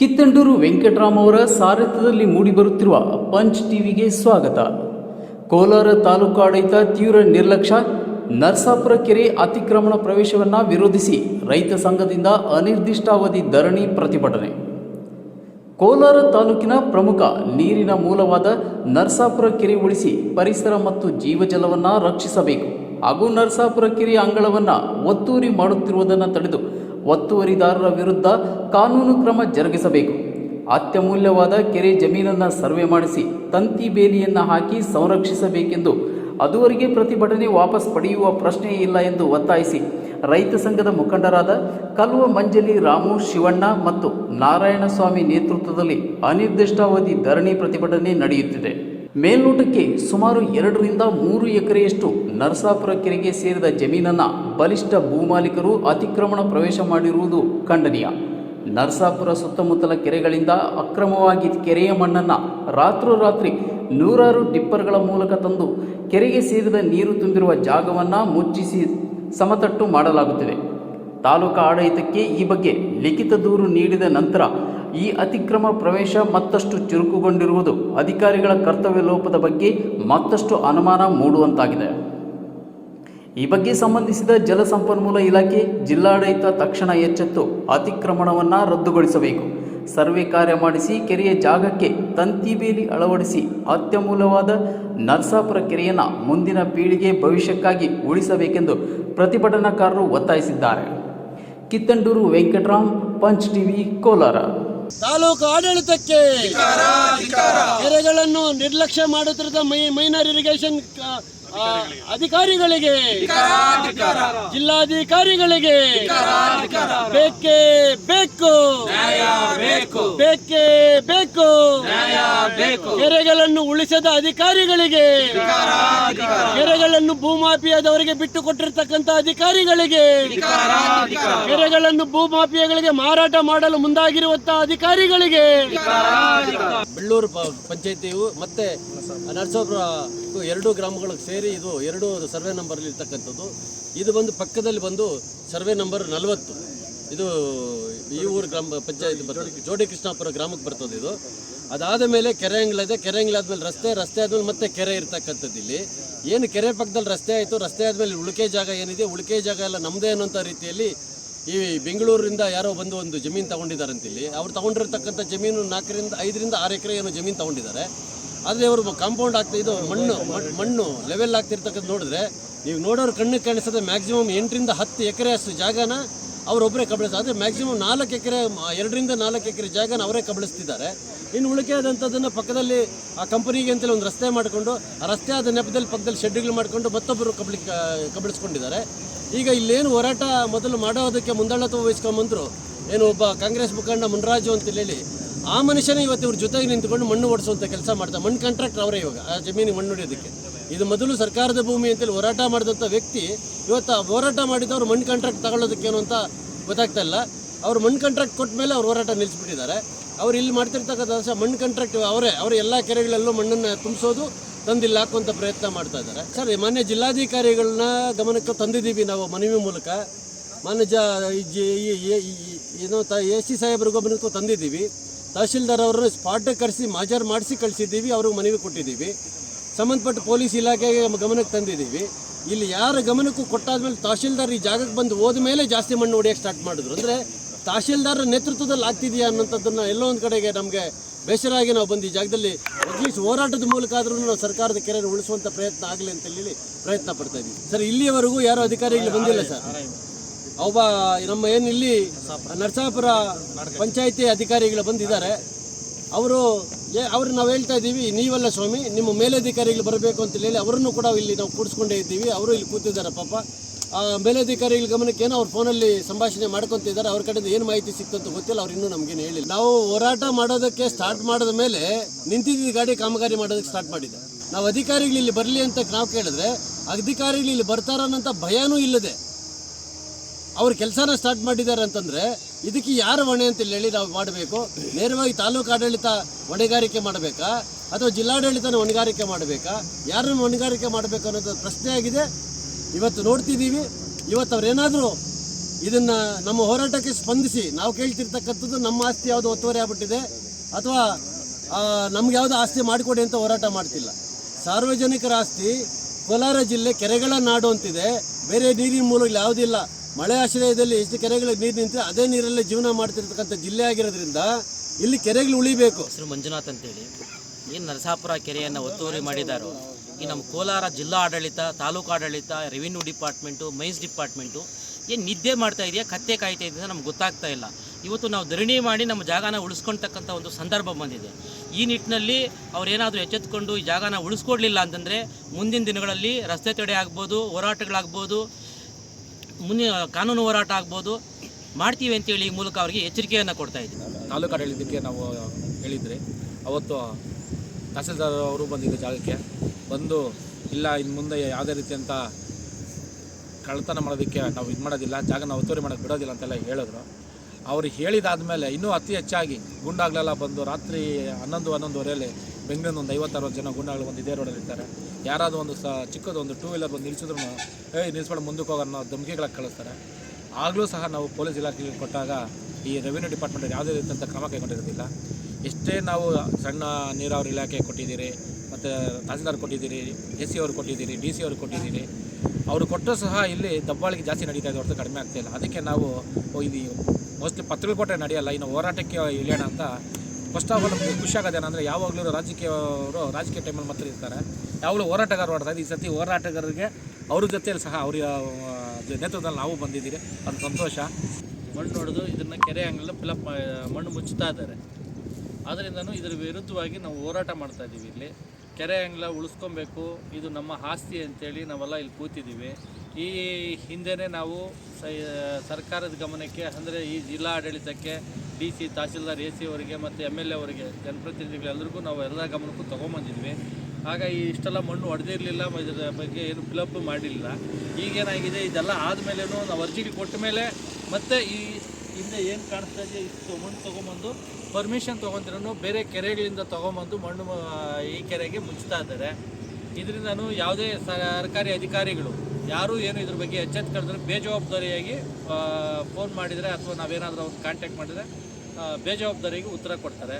ಕಿತ್ತಂಡೂರು ವೆಂಕಟರಾಮ್ ಅವರ ಸಾರಥ್ಯದಲ್ಲಿ ಮೂಡಿಬರುತ್ತಿರುವ ಪಂಚ್ ಟಿವಿಗೆ ಸ್ವಾಗತ. ಕೋಲಾರ ತಾಲೂಕಾಡಳಿತ ತೀವ್ರ ನಿರ್ಲಕ್ಷ್ಯ, ನರಸಾಪುರ ಕೆರೆ ಅತಿಕ್ರಮಣ ಪ್ರವೇಶವನ್ನು ವಿರೋಧಿಸಿ ರೈತ ಸಂಘದಿಂದ ಅನಿರ್ದಿಷ್ಟಾವಧಿ ಧರಣಿ ಪ್ರತಿಭಟನೆ. ಕೋಲಾರ ತಾಲೂಕಿನ ಪ್ರಮುಖ ನೀರಿನ ಮೂಲವಾದ ನರಸಾಪುರ ಕೆರೆ ಉಳಿಸಿ ಪರಿಸರ ಮತ್ತು ಜೀವಜಲವನ್ನು ರಕ್ಷಿಸಬೇಕು ಹಾಗೂ ನರಸಾಪುರ ಕೆರೆ ಅಂಗಳವನ್ನು ಒತ್ತೂರಿ ಮಾಡುತ್ತಿರುವುದನ್ನು ತಡೆದು ಒತ್ತುವರಿದಾರರ ವಿರುದ್ಧ ಕಾನೂನು ಕ್ರಮ ಜರುಗಿಸಬೇಕು. ಅತ್ಯಮೂಲ್ಯವಾದ ಕೆರೆ ಜಮೀನನ್ನು ಸರ್ವೆ ಮಾಡಿಸಿ ತಂತಿ ಬೇಲಿಯನ್ನು ಹಾಕಿ ಸಂರಕ್ಷಿಸಬೇಕೆಂದು ಅದುವರೆಗೆ ಪ್ರತಿಭಟನೆ ವಾಪಸ್ ಪಡೆಯುವ ಪ್ರಶ್ನೆಯೇ ಇಲ್ಲ ಎಂದು ಒತ್ತಾಯಿಸಿ ರೈತ ಸಂಘದ ಮುಖಂಡರಾದ ಕಲ್ವ ಮಂಜಲಿ ರಾಮು ಶಿವಣ್ಣ ಮತ್ತು ನಾರಾಯಣಸ್ವಾಮಿ ನೇತೃತ್ವದಲ್ಲಿ ಅನಿರ್ದಿಷ್ಟಾವಧಿ ಧರಣಿ ಪ್ರತಿಭಟನೆ ನಡೆಯುತ್ತಿದೆ. ಮೇಲ್ನೋಟಕ್ಕೆ ಸುಮಾರು ಎರಡರಿಂದ ಮೂರು ಎಕರೆಯಷ್ಟು ನರಸಾಪುರ ಕೆರೆಗೆ ಸೇರಿದ ಜಮೀನನ್ನ ಬಲಿಷ್ಠ ಭೂಮಾಲೀಕರು ಅತಿಕ್ರಮಣ ಪ್ರವೇಶ ಮಾಡಿರುವುದು ಖಂಡನೀಯ. ನರಸಾಪುರ ಸುತ್ತಮುತ್ತಲ ಕೆರೆಗಳಿಂದ ಅಕ್ರಮವಾಗಿ ಕೆರೆಯ ಮಣ್ಣನ್ನು ರಾತ್ರೋರಾತ್ರಿ ನೂರಾರು ಡಿಪ್ಪರ್ಗಳ ಮೂಲಕ ತಂದು ಕೆರೆಗೆ ಸೇರಿದ ನೀರು ತುಂಬಿರುವ ಜಾಗವನ್ನು ಮುಚ್ಚಿಸಿ ಸಮತಟ್ಟು ಮಾಡಲಾಗುತ್ತಿದೆ. ತಾಲೂಕಾ ಆಡಳಿತಕ್ಕೆ ಈ ಬಗ್ಗೆ ಲಿಖಿತ ದೂರು ನೀಡಿದ ನಂತರ ಈ ಅತಿಕ್ರಮ ಪ್ರವೇಶ ಮತ್ತಷ್ಟು ಚುರುಕುಗೊಂಡಿರುವುದು ಅಧಿಕಾರಿಗಳ ಕರ್ತವ್ಯ ಲೋಪದ ಬಗ್ಗೆ ಮತ್ತಷ್ಟು ಅನುಮಾನ ಮೂಡುವಂತಾಗಿದೆ. ಈ ಬಗ್ಗೆ ಸಂಬಂಧಿಸಿದ ಜಲಸಂಪನ್ಮೂಲ ಇಲಾಖೆ ಜಿಲ್ಲಾಡಳಿತ ತಕ್ಷಣ ಎಚ್ಚೆತ್ತು ಅತಿಕ್ರಮಣವನ್ನು ರದ್ದುಗೊಳಿಸಬೇಕು. ಸರ್ವೆ ಕಾರ್ಯ ಮಾಡಿಸಿ ಕೆರೆಯ ಜಾಗಕ್ಕೆ ತಂತಿ ಬೇಲಿ ಅಳವಡಿಸಿ ಅತ್ಯಮೂಲವಾದ ನರಸಾಪುರ ಕೆರೆಯನ್ನು ಮುಂದಿನ ಪೀಳಿಗೆ ಭವಿಷ್ಯಕ್ಕಾಗಿ ಉಳಿಸಬೇಕೆಂದು ಪ್ರತಿಭಟನಾಕಾರರು ಒತ್ತಾಯಿಸಿದ್ದಾರೆ. Kittandur Venkataram, punch TV, Kolar. Taluk ಆಡಳಿತಕ್ಕೆ ಕೆರೆಗಳನ್ನು ನಿರ್ಲಕ್ಷ್ಯ ಮಾಡುತ್ತಿರುವ ಮೈ- ಮೈನರ್ ಇರಿಗೇಷನ್ ಅಧಿಕಾರಿಗಳಿಗೆ. ಜಿಲ್ಲಾಧಿಕಾರಿಗಳಿಗೆ. ಬೇಕೇ ಬೇಕು. ಬೇಕೇ. ಬೇಕು ಕೆರೆಗಳನ್ನು ಉಳಿಸದ ಅಧಿಕಾರಿಗಳಿಗೆ. ಕೆರೆಗಳನ್ನು ಭೂಮಾಫಿಯಾದವರಿಗೆ ಬಿಟ್ಟು ಕೊಟ್ಟಿರ್ತಕ್ಕಂಥ ಅಧಿಕಾರಿಗಳಿಗೆ ಕೆರೆಗಳನ್ನು ಭೂಮಾಫಿಯಾಗಳಿಗೆ ಮಾರಾಟ ಮಾಡಲು ಮುಂದಾಗಿರುವಂತಹ ಅಧಿಕಾರಿಗಳಿಗೆ. ಬೆಳ್ಳೂರು ಪಂಚಾಯತಿಯು ಮತ್ತೆ ನರಸಾಪುರ ಎರಡು ಗ್ರಾಮಗಳಿಗೆ ಸೇರಿ ಇದು ಎರಡು ಸರ್ವೆ ನಂಬರ್ ಇರ್ತಕ್ಕಂಥದ್ದು. ಇದು ಬಂದು ಪಕ್ಕದಲ್ಲಿ ಬಂದು ಸರ್ವೆ ನಂಬರ್ ನಲವತ್ತು. ಇದು ಈ ಊರು ಗ್ರಾಮ ಪಂಚಾಯತ್ ಬರ್ತದೆ. ಜೋಡಿ ಕೃಷ್ಣಾಪುರ ಗ್ರಾಮಕ್ಕೆ ಬರ್ತದೆ ಇದು. ಅದಾದ ಮೇಲೆ ಕೆರೆ ಇದೆ. ಕೆರೆ ಆದ್ಮೇಲೆ ರಸ್ತೆ ರಸ್ತೆ ಆದ್ಮೇಲೆ ಮತ್ತೆ ಕೆರೆ ಇರ್ತಕ್ಕಂಥದ್ದು ಇಲ್ಲಿ. ಏನು ಕೆರೆ ಪಕ್ಕದಲ್ಲಿ ರಸ್ತೆ ಆಯಿತು, ರಸ್ತೆ ಆದ್ಮೇಲೆ ಉಳಿಕೆ ಜಾಗ ಏನಿದೆ, ಉಳಿಕೆ ಜಾಗ ಎಲ್ಲ ನಮ್ಮದೇ ಅನ್ನೋಂಥ ರೀತಿಯಲ್ಲಿ ಈ ಬೆಂಗಳೂರಿಂದ ಯಾರೋ ಬಂದು ಒಂದು ಜಮೀನು ತಗೊಂಡಿದ್ದಾರೆ ಇಲ್ಲಿ. ಅವ್ರು ತಗೊಂಡಿರ್ತಕ್ಕಂಥ ಜಮೀನು ನಾಲ್ಕರಿಂದ ಐದರಿಂದ ಆರು ಎಕರೆ ಏನೋ ಜಮೀನು ತಗೊಂಡಿದ್ದಾರೆ. ಆದರೆ ಅವರು ಕಾಂಪೌಂಡ್ ಆಗ್ತಾ ಇದು ಮಣ್ಣು, ಮಣ್- ಮಣ್ಣು ಲೆವೆಲ್ ಆಗ್ತಿರ್ತಕ್ಕಂಥ ನೋಡಿದ್ರೆ, ನೀವು ನೋಡೋರು ಕಣ್ಣಿಗೆ ಕಾಣಿಸೋದು ಮ್ಯಾಕ್ಸಿಮಮ್ ಎಂಟರಿಂದ ಹತ್ತು ಎಕರೆ ಅಷ್ಟು ಜಾಗನ ಅವರೊಬ್ಬರೇ ಕಬಳಿಸ ಆದರೆ ಮ್ಯಾಕ್ಸಿಮಮ್ ನಾಲ್ಕು ಎಕರೆ, ಎರಡರಿಂದ ನಾಲ್ಕು ಎಕರೆ ಜಾಗನ ಅವರೇ ಕಬಳಿಸ್ತಿದ್ದಾರೆ. ಇನ್ನು ಉಳಿಕೆ ಆದಂಥದ್ದನ್ನು ಪಕ್ಕದಲ್ಲಿ ಆ ಕಂಪನಿಗೆ ಅಂತೇಳಿ ಒಂದು ರಸ್ತೆ ಮಾಡಿಕೊಂಡು, ಆ ರಸ್ತೆ ಆದ ನೆಪದಲ್ಲಿ ಪಕ್ಕದಲ್ಲಿ ಶೆಡ್ಗಳು ಮಾಡಿಕೊಂಡು ಮತ್ತೊಬ್ಬರು ಕಬಳಿ ಕಬಳಿಸ್ಕೊಂಡಿದ್ದಾರೆ. ಈಗ ಇಲ್ಲೇನು ಹೋರಾಟ ಮೊದಲು ಮಾಡೋದಕ್ಕೆ ಮುಂದಾಳತ್ವ ವಹಿಸ್ಕೊಂಬಂದರು, ಏನು ಒಬ್ಬ ಕಾಂಗ್ರೆಸ್ ಮುಖಂಡ ಮುನ್ರಾಜು ಅಂತ ಹೇಳಿ ಆ ಮನುಷ್ಯನೇ ಇವತ್ತು ಇವ್ರ ಜೊತೆಗೆ ನಿಂತ್ಕೊಂಡು ಮಣ್ಣು ಓಡಿಸುವಂಥ ಕೆಲಸ ಮಾಡ್ತಾರೆ ಮಣ್ಣು ಕಾಂಟ್ರಾಕ್ಟರ್ ಅವರೇ ಇವಾಗ, ಆ ಜಮೀನಿಗೆ ಮಣ್ಣು ಹೊಡೆಯೋದಕ್ಕೆ. ಇದು ಮೊದಲು ಸರ್ಕಾರದ ಭೂಮಿ ಅಂತೇಳಿ ಹೋರಾಟ ಮಾಡಿದಂಥ ವ್ಯಕ್ತಿ, ಇವತ್ತು ಆ ಹೋರಾಟ ಮಾಡಿದವರು ಮಣ್ಣು ಕಾಂಟ್ರಾಕ್ಟ್ ತಗೊಳ್ಳೋದಕ್ಕೇನು ಅಂತ ಗೊತ್ತಾಗ್ತಾ ಇಲ್ಲ. ಅವ್ರು ಮಣ್ಣು ಕಾಂಟ್ರಾಕ್ಟ್ ಕೊಟ್ಟ ಮೇಲೆ ಅವ್ರು ಹೋರಾಟ ನಿಲ್ಲಿಸ್ಬಿಟ್ಟಿದ್ದಾರೆ. ಅವ್ರು ಇಲ್ಲಿ ಮಾಡ್ತಿರ್ತಕ್ಕಂಥ ಮಣ್ಣು ಕಾಂಟ್ರಾಕ್ಟ್ ಅವರೇ, ಅವರು ಎಲ್ಲ ಕೆರೆಗಳಲ್ಲೂ ಮಣ್ಣನ್ನು ತುಂಬಿಸೋದು, ತಂದಿಲ್ಲ ಹಾಕುವಂಥ ಪ್ರಯತ್ನ ಮಾಡ್ತಾ ಇದ್ದಾರೆ. ಸರ್, ಮಾನ್ಯ ಜಿಲ್ಲಾಧಿಕಾರಿಗಳನ್ನ ಗಮನಕ್ಕೆ ತಂದಿದ್ದೀವಿ ನಾವು ಮನವಿ ಮೂಲಕ. ಮಾನ್ಯ ಜ ಏನೋ ತ ಎ ಸಿ ಸಾಹೇಬ್ರ ಗಮನಕ್ಕೂ ತಂದಿದ್ದೀವಿ. ತಹಶೀಲ್ದಾರ್ ಅವರನ್ನು ಸ್ಪಾಟ್ ಕರೆಸಿ ಮಾಜಾರ್ ಮಾಡಿಸಿ ಕಳಿಸಿದ್ದೀವಿ ಅವ್ರಿಗೆ ಮನವಿ ಕೊಟ್ಟಿದ್ದೀವಿ. ಸಂಬಂಧಪಟ್ಟ ಪೊಲೀಸ್ ಇಲಾಖೆಗೆ ಗಮನಕ್ಕೆ ತಂದಿದ್ದೀವಿ. ಇಲ್ಲಿ ಯಾರ ಗಮನಕ್ಕೂ ಕೊಟ್ಟಾದ್ಮೇಲೆ ತಹಶೀಲ್ದಾರ್ ಈ ಜಾಗಕ್ಕೆ ಬಂದು ಹೋದ ಮೇಲೆ ಜಾಸ್ತಿ ಮಣ್ಣು ಹೊಡಿಯೋಕ್ಕೆ ಸ್ಟಾರ್ಟ್ ಮಾಡಿದ್ರು. ಅಂದರೆ ತಹಶೀಲ್ದಾರ್ ನೇತೃತ್ವದಲ್ಲಿ ಆಗ್ತಿದೆಯಾ ಅನ್ನೋಂಥದ್ದನ್ನು ಎಲ್ಲೋ ಒಂದು ಕಡೆಗೆ ನಮಗೆ ಬೇಸರ ಆಗಿ ನಾವು ಬಂದು ಈ ಜಾಗದಲ್ಲಿ ಅಟ್ಲೀಸ್ಟ್ ಹೋರಾಟದ ಮೂಲಕ ಆದರೂ ನಾವು ಸರ್ಕಾರದ ಕೆರೆ ಉಳಿಸುವಂಥ ಪ್ರಯತ್ನ ಆಗಲಿ ಅಂತ ಹೇಳಿ ಪ್ರಯತ್ನ ಪಡ್ತಾ ಇದ್ದೀವಿ ಸರ್ ಇಲ್ಲಿಯವರೆಗೂ ಯಾರೂ ಅಧಿಕಾರಿಗಳು ಬಂದಿಲ್ಲ ಸರ್? ಒಬ್ಬ ನಮ್ಮ ಏನು ಇಲ್ಲಿ ನರಸಾಪುರ ಪಂಚಾಯಿತಿ ಅಧಿಕಾರಿಗಳು ಬಂದಿದ್ದಾರೆ. ಅವರು ಏ, ಅವ್ರು ನಾವು ಹೇಳ್ತಾ ಇದ್ದೀವಿ, ನೀವಲ್ಲ ಸ್ವಾಮಿ, ನಿಮ್ಮ ಮೇಲಧಿಕಾರಿಗಳು ಬರಬೇಕು ಅಂತ ಹೇಳಿ ಅವರನ್ನು ಕೂಡ ಇಲ್ಲಿ ನಾವು ಕೂಡಿಸ್ಕೊಂಡೇ ಇದ್ದೀವಿ. ಅವರು ಇಲ್ಲಿ ಕೂತಿದ್ದಾರೆ ಪಾಪ. ಆ, ಮೇಲಧಿಕಾರಿಗಳ ಗಮನಕ್ಕೆ ಏನೋ ಅವ್ರ ಫೋನಲ್ಲಿ ಸಂಭಾಷಣೆ ಮಾಡ್ಕೊತಿದ್ದಾರೆ. ಅವ್ರ ಕಡೆಯಿಂದ ಏನು ಮಾಹಿತಿ ಸಿಕ್ತಂತ ಗೊತ್ತಿಲ್ಲ, ಅವ್ರು ಇನ್ನೂ ನಮಗೇನು ಹೇಳಿಲ್ಲ. ನಾವು ಹೋರಾಟ ಮಾಡೋದಕ್ಕೆ ಸ್ಟಾರ್ಟ್ ಮಾಡಿದ ಮೇಲೆ ನಿಂತಿದ್ದ ಗಾಡಿ ಕಾಮಗಾರಿ ಮಾಡೋದಕ್ಕೆ ಸ್ಟಾರ್ಟ್ ಮಾಡಿದೆ. ನಾವು ಅಧಿಕಾರಿಗಳು ಇಲ್ಲಿ ಬರಲಿ ಅಂತ ನಾವು ಕೇಳಿದ್ರೆ, ಅಧಿಕಾರಿಗಳು ಇಲ್ಲಿ ಬರ್ತಾರನ್ನಂಥ ಭಯನೂ ಇಲ್ಲದೆ ಅವ್ರ ಕೆಲಸನ ಸ್ಟಾರ್ಟ್ ಮಾಡಿದ್ದಾರೆ ಅಂತಂದ್ರೆ ಇದಕ್ಕೆ ಯಾರು ಹೊಣೆ ಅಂತ ಹೇಳಿ ನಾವು ಮಾಡಬೇಕು. ನೇರವಾಗಿ ತಾಲೂಕು ಆಡಳಿತ ಹೊಣೆಗಾರಿಕೆ ಮಾಡಬೇಕಾ? ಅಥವಾ ಜಿಲ್ಲಾಡಳಿತನ ಹೊಣೆಗಾರಿಕೆ ಮಾಡಬೇಕಾ? ಯಾರನ್ನು ಹೊಣೆಗಾರಿಕೆ ಮಾಡಬೇಕು ಅನ್ನೋದು ಪ್ರಶ್ನೆ ಆಗಿದೆ. ಇವತ್ತು ನೋಡ್ತಿದ್ದೀವಿ. ಇವತ್ತು ಅವರೇನಾದರೂ ಇದನ್ನು ನಮ್ಮ ಹೋರಾಟಕ್ಕೆ ಸ್ಪಂದಿಸಿ, ನಾವು ಕೇಳ್ತಿರ್ತಕ್ಕಂಥದ್ದು ನಮ್ಮ ಆಸ್ತಿ ಯಾವುದು ಒತ್ತುವರಿ ಆಗ್ಬಿಟ್ಟಿದೆ, ಅಥವಾ ನಮ್ಗೆ ಯಾವುದು ಆಸ್ತಿ ಮಾಡಿಕೊಡಿ ಅಂತ ಹೋರಾಟ ಮಾಡ್ತಿಲ್ಲ. ಸಾರ್ವಜನಿಕರ ಆಸ್ತಿ ಕೋಲಾರ ಜಿಲ್ಲೆ ಕೆರೆಗಳ ನಾಡು ಅಂತಿದೆ. ಬೇರೆ ನೀರಿನ ಮೂಲಗಳು ಯಾವುದಿಲ್ಲ ಮಳೆ ಆಶ್ರಯದಲ್ಲಿ ಎಷ್ಟು ಕೆರೆಗಳಿಗೆ ನೀರು ನಿಂತರೆ ಅದೇ ನೀರಲ್ಲೇ ಜೀವನ ಮಾಡ್ತಿರ್ತಕ್ಕಂಥ ಜಿಲ್ಲೆ ಆಗಿರೋದ್ರಿಂದ ಇಲ್ಲಿ ಕೆರೆಗಳು ಉಳಿಬೇಕು. ಹೆಸರು ಮಂಜುನಾಥ್ ಅಂತೇಳಿ. ಏನು ನರಸಾಪುರ ಕೆರೆಯನ್ನು ಒತ್ತುವರಿ ಮಾಡಿದ್ದಾರೋ ಈ ನಮ್ಮ ಕೋಲಾರ ಜಿಲ್ಲಾ ಆಡಳಿತ, ತಾಲೂಕು ಆಡಳಿತ ರೆವಿನ್ಯೂ ಡಿಪಾರ್ಟ್ಮೆಂಟು ಮೈನ್ಸ್ ಡಿಪಾರ್ಟ್ಮೆಂಟು ಏನು ನಿದ್ದೆ ಮಾಡ್ತಾ ಇದೆಯಾ, ಕತ್ತೆ ಕಾಯ್ತಾ ಇದೆಯಾ ನಮ್ಗೆ ಗೊತ್ತಾಗ್ತಾ ಇಲ್ಲ. ಇವತ್ತು ನಾವು ಧರಣಿ ಮಾಡಿ ನಮ್ಮ ಜಾಗನ ಉಳಿಸ್ಕೊಳ್ತಕ್ಕಂಥ ಒಂದು ಸಂದರ್ಭ ಬಂದಿದೆ. ಈ ನಿಟ್ಟಿನಲ್ಲಿ ಅವರೇನಾದರೂ ಎಚ್ಚೆತ್ಕೊಂಡು ಈ ಜಾಗನ ಉಳಿಸ್ಕೊಡ್ಲಿಲ್ಲ ಅಂತಂದರೆ ಮುಂದಿನ ದಿನಗಳಲ್ಲಿ ರಸ್ತೆ ತಡೆ ಆಗ್ಬೋದು, ಹೋರಾಟಗಳಾಗ್ಬೋದು ಮುಂದಿನ ಕಾನೂನು ಹೋರಾಟ ಆಗ್ಬೋದು, ಮಾಡ್ತೀವಿ ಅಂತೇಳಿ ಈ ಮೂಲಕ ಅವರಿಗೆ ಎಚ್ಚರಿಕೆಯನ್ನು ಕೊಡ್ತಾ ಇದ್ದೀವಿ ತಾಲೂಕು ಆಡಳಿತಕ್ಕೆ ನಾವು ಹೇಳಿದರೆ, ಅವತ್ತು ತಹಸೀಲ್ದಾರ್ ಅವರು ಬಂದಿದ್ದ ಜಾಗಕ್ಕೆ ಬಂದು, ಇಲ್ಲ ಇನ್ನು ಮುಂದೆ ಯಾವುದೇ ರೀತಿಯಂಥ ಕಳ್ತನ ಮಾಡೋದಕ್ಕೆ ನಾವು ಇದು ಮಾಡೋದಿಲ್ಲ, ಜಾಗ ನಾವು ಒತ್ತುವರಿ ಮಾಡೋಕ್ಕೆ ಬಿಡೋದಿಲ್ಲ ಅಂತೆಲ್ಲ ಹೇಳಿದ್ರು. ಅವ್ರು ಹೇಳಿದಾದ್ಮೇಲೆ ಇನ್ನೂ ಅತಿ ಹೆಚ್ಚಾಗಿ ಗುಂಡಾಗಲೆಲ್ಲ ಬಂದು ರಾತ್ರಿ ಹನ್ನೊಂದು, ಹನ್ನೊಂದುವರೆಯಲ್ಲಿ ಬೆಂಗಳೂರಿನ ಒಂದು ಐವತ್ತರವತ್ತು ಜನ ಗುಂಡಾಗಳು ಒಂದು ಇದೇ ರೋಡಲ್ಲಿ ಇರ್ತಾರೆ ಯಾರಾದರೂ ಒಂದು ಸ, ಚಿಕ್ಕದು ಒಂದು ಟೂ ವೀಲರ್ ಬಂದು ನಿಲ್ಸಿದ್ರು ಏಯ್ ನಿಲ್ಸ್ಬೇಡ, ಮುಂದಕ್ಕೆ ಹೋಗೋಣ ಅನ್ನೋ ಧಮಕಿಗಳಿಗೆ ಕಳಿಸ್ತಾರೆ. ಆಗಲೂ ಸಹ ನಾವು ಪೊಲೀಸ್ ಇಲಾಖೆಗೆ ಕೊಟ್ಟಾಗ ಈ ರೆವಿನ್ಯೂ ಡಿಪಾರ್ಟ್ಮೆಂಟ್ ಯಾವುದೇ ರೀತಿಯಂಥ ಕ್ರಮ ಕೈಗೊಂಡಿರೋದಿಲ್ಲ. ಎಷ್ಟೇ ನಾವು ಸಣ್ಣ ನೀರಾವರಿ ಇಲಾಖೆ ಕೊಟ್ಟಿದ್ದೀರಿ, ಮತ್ತು ತಹಸೀಲ್ದಾರ್ ಕೊಟ್ಟಿದ್ದೀರಿ ಎ ಸಿ ಅವ್ರು ಕೊಟ್ಟಿದ್ದೀರಿ, ಡಿ ಸಿ ಅವ್ರು ಕೊಟ್ಟಿದ್ದೀರಿ, ಅವರು ಕೊಟ್ಟರು ಸಹ ಇಲ್ಲಿ ದಬ್ಬಾಳಿಗೆ ಜಾಸ್ತಿ ನಡೀತಾ ಇದೆ ಹೊರತು ಕಡಿಮೆ ಆಗ್ತಾಯಿಲ್ಲ ಅದಕ್ಕೆ ನಾವು ಇದು ಮೋಸ್ಟ್ಲಿ ಕೊಟ್ಟರೆ ನಡೆಯಲ್ಲ, ಇನ್ನು ಹೋರಾಟಕ್ಕೆ ಇಳಿಯೋಣ ಅಂತ ಫಸ್ಟ್ ಆಫ್ ಆಲ್ ನಮಗೆ ಖುಷಿ ಏನಂದರೆ ಯಾವಾಗಲೂ ರಾಜಕೀಯವರು ರಾಜಕೀಯ ಟೈಮಲ್ಲಿ ಮಾತ್ರ ಇರ್ತಾರೆ. ಯಾವಾಗಲೂ ಹೋರಾಟಗಾರ ಹೊಡ್ತಾ ಈ ಸತಿ ಹೋರಾಟಗಾರರಿಗೆ ಅವ್ರ ಜೊತೆಯಲ್ಲಿ ಸಹ ಅವ್ರ ನೇತೃತ್ವದಲ್ಲಿ ನಾವು ಬಂದಿದ್ದೀರಿ. ಅದು ಸಂತೋಷ. ಮಣ್ಣು ಹೊಡೆದು ಇದನ್ನು ಕೆರೆ ಹಂಗೆಲ್ಲ ಫಿಲಪ್ ಮಣ್ಣು ಮುಚ್ಚುತ್ತಾ ಇದ್ದಾರೆ. ಆದ್ದರಿಂದನೂ ಇದರ ವಿರುದ್ಧವಾಗಿ ನಾವು ಹೋರಾಟ ಮಾಡ್ತಾ ಇದ್ದೀವಿ ಇಲ್ಲಿ. ಕೆರೆ ಅಂಗ್ಲ ಉಳಿಸ್ಕೊಬೇಕು. ಇದು ನಮ್ಮ ಆಸ್ತಿ ಅಂತೇಳಿ ನಾವೆಲ್ಲ ಇಲ್ಲಿ ಕೂತಿದ್ದೀವಿ. ಈ ಹಿಂದೆನೇ ನಾವು ಸರ್ಕಾರದ ಗಮನಕ್ಕೆ, ಅಂದರೆ ಈ ಜಿಲ್ಲಾ ಆಡಳಿತಕ್ಕೆ D C tahsildar A C ಅವರಿಗೆ ಮತ್ತು ಎಂ ಎಲ್ ಎ ಅವರಿಗೆ, ಜನಪ್ರತಿನಿಧಿಗಳೆಲ್ಲರಿಗೂ ನಾವು ಎಲ್ಲ ಗಮನಕ್ಕೂ ತೊಗೊಂಬಂದಿದ್ವಿ. ಆಗ ಈ ಇಷ್ಟೆಲ್ಲ ಮಣ್ಣು ಹೊಡೆದಿರಲಿಲ್ಲ ಇದರ ಬಗ್ಗೆ ಏನು ಫಿಲಪ್ ಮಾಡಿಲ್ಲ. ಈಗೇನಾಗಿದೆ ಇದೆಲ್ಲ ಆದಮೇಲೆನೂ ನಾವು ಅರ್ಜಿಗೆ ಕೊಟ್ಟ ಮೇಲೆ ಮತ್ತೆ ಈ ಹಿಂದೆ ಏನು ಕಾಣಿಸ್ತಾ ಇದೆ, ಇಷ್ಟು ಮಣ್ಣು ತೊಗೊಂಬಂದು ಪರ್ಮಿಷನ್ ತೊಗೊಂತಿರೋ ಬೇರೆ ಕೆರೆಗಳಿಂದ ತೊಗೊಂಬಂದು ಮಣ್ಣು ಈ ಕೆರೆಗೆ ಮುಚ್ತಾ ಇದ್ದಾರೆ. ಇದರಿಂದನೂ ಯಾವುದೇ ಸರ್ಕಾರಿ ಅಧಿಕಾರಿಗಳು ಯಾರೂ ಏನು ಇದ್ರ ಬಗ್ಗೆ ಎಚ್ಚೆತ್ಕೊಳ್ತಾರೆ ಬೇಜವಾಬ್ದಾರಿಯಾಗಿ ಫೋನ್ ಮಾಡಿದರೆ ಅಥವಾ ನಾವೇನಾದರೂ ಅವ್ರನ್ನ ಕಾಂಟ್ಯಾಕ್ಟ್ ಮಾಡಿದರೆ ಬೇಜವಾಬ್ದಾರಿಗೆ ಉತ್ತರ ಕೊಡ್ತಾರೆ.